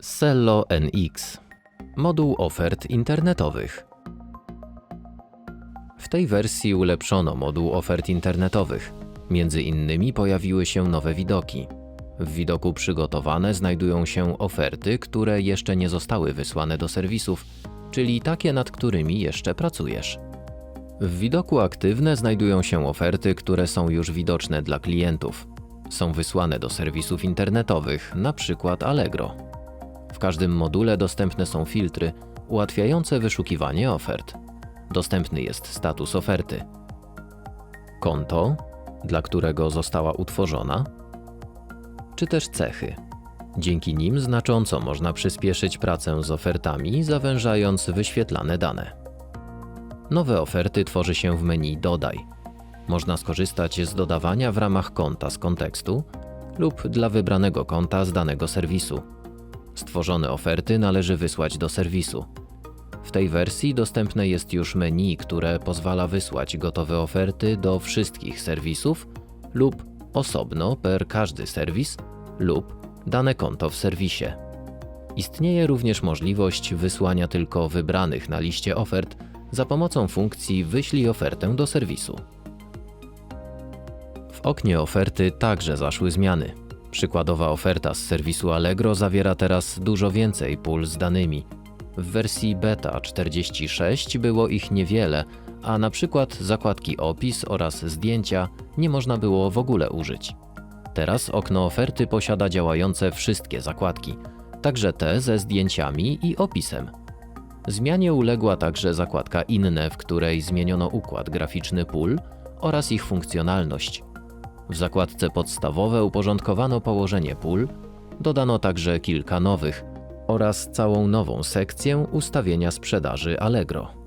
Cello NX Moduł ofert internetowych. W tej wersji ulepszono moduł ofert internetowych. Między innymi pojawiły się nowe widoki. W widoku przygotowane znajdują się oferty, które jeszcze nie zostały wysłane do serwisów, czyli takie, nad którymi jeszcze pracujesz. W widoku aktywne znajdują się oferty, które są już widoczne dla klientów. Są wysłane do serwisów internetowych, np. Allegro. W każdym module dostępne są filtry ułatwiające wyszukiwanie ofert. Dostępny jest status oferty. Konto, dla którego została utworzona, czy też cechy. Dzięki nim znacząco można przyspieszyć pracę z ofertami, zawężając wyświetlane dane. Nowe oferty tworzy się w menu Dodaj. Można skorzystać z dodawania w ramach konta z kontekstu lub dla wybranego konta z danego serwisu. Stworzone oferty należy wysłać do serwisu. W tej wersji dostępne jest już menu, które pozwala wysłać gotowe oferty do wszystkich serwisów lub osobno per każdy serwis lub dane konto w serwisie. Istnieje również możliwość wysłania tylko wybranych na liście ofert za pomocą funkcji Wyślij ofertę do serwisu. W oknie oferty także zaszły zmiany. Przykładowa oferta z serwisu Allegro zawiera teraz dużo więcej pól z danymi. W wersji beta 46 było ich niewiele, a na przykład zakładki opis oraz zdjęcia nie można było w ogóle użyć. Teraz okno oferty posiada działające wszystkie zakładki, także te ze zdjęciami i opisem. Zmianie uległa także zakładka Inne, w której zmieniono układ graficzny pól oraz ich funkcjonalność. W zakładce Podstawowe uporządkowano położenie pól, dodano także kilka nowych oraz całą nową sekcję ustawienia sprzedaży Allegro.